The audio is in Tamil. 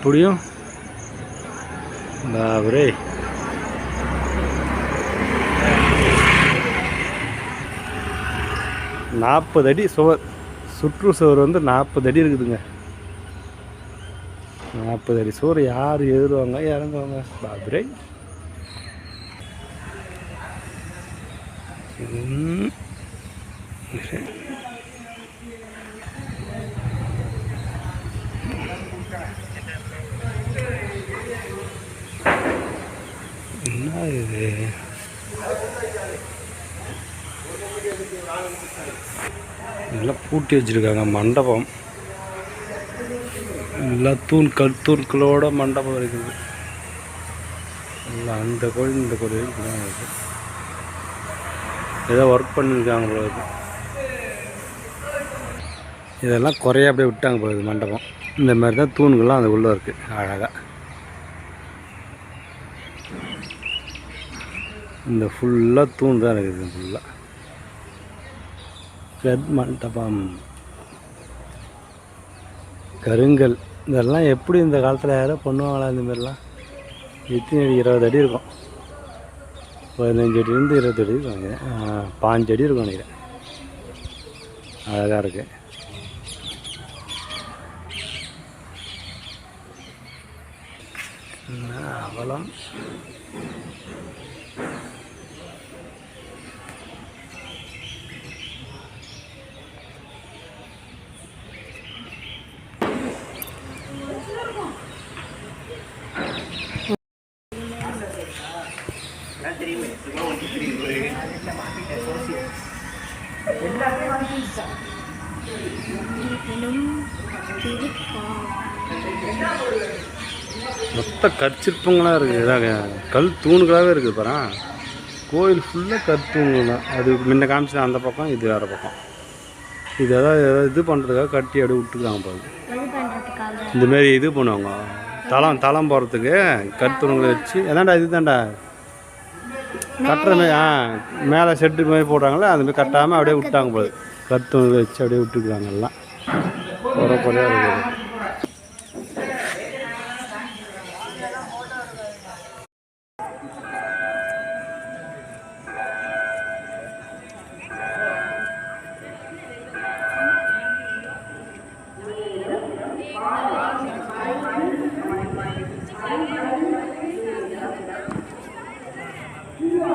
அப்படியும் பாபரே. நாற்பது அடி சுவர். சுற்று சுவர் வந்து நாற்பது அடி இருக்குதுங்க. நாற்பது அடி சுவர். யார் ஏறுவாங்க? இறங்குவாங்க. பாபரே. ம். இது எல்லாம் பூட்டி வச்சிருக்காங்க மண்டபம். எல்லாம் தூண் கல் தூண்களோட மண்டபம் இருக்குது. எல்லாம் அந்த கோயில் இந்த கோயில் இப்படிதான் ஏதோ ஒர்க் பண்ணியிருக்காங்க போல இதெல்லாம் குறைய அப்படியே விட்டாங்க போல மண்டபம். இந்த மாதிரி தான் தூண்கள்லாம் அது உள்ளே இருக்குது அழகாக இந்த ஃபுல்லாக தூண் தான் இருக்குது ஃபுல்லாக கட் மண்டபம். கருங்கல். இதெல்லாம் எப்படி இந்த காலத்தில் யாரோ பண்ணுவாங்களா இந்த மாதிரிலாம்? எத்தனை அடி இருபது அடி இருக்கும். பதினஞ்சு அடியிலேருந்து இருபது அடி இருக்கும் நினைக்கிறேன். பாஞ்சு அடி இருக்கும் நினைக்கிறேன். அழகாக இருக்குது மொத்த கற்சிற்பங்களாக இருக்குது இதாங்க கல் தூண்களாகவே இருக்குது பாரு கோயில் ஃபுல்லாக கற்தூண்கள் தான் அது முன்ன காமிச்சது அந்த பக்கம் இது வேறு பக்கம். இது ஏதாவது ஏதாவது இது பண்ணுறதுக்காக கட்டி அப்படியே விட்டுருக்காங்க பாருங்க. இது பண்ணுறதுக்காக இந்த மாதிரி இது பண்ணுவாங்க. தளம் தளம் போகிறதுக்கு கற்தூண்களை வச்சு. அதான்டா இது தான்டா கட்டுற ஆ மேலே செட்டு மாதிரி போடுறாங்களே அதுமாதிரி கட்டாமல் அப்படியே விட்டாங்க போது கற்று வச்சு அப்படியே விட்டுருக்குறாங்க எல்லாம். குறை குறையாக இருக்குது. Thank you. Thank you.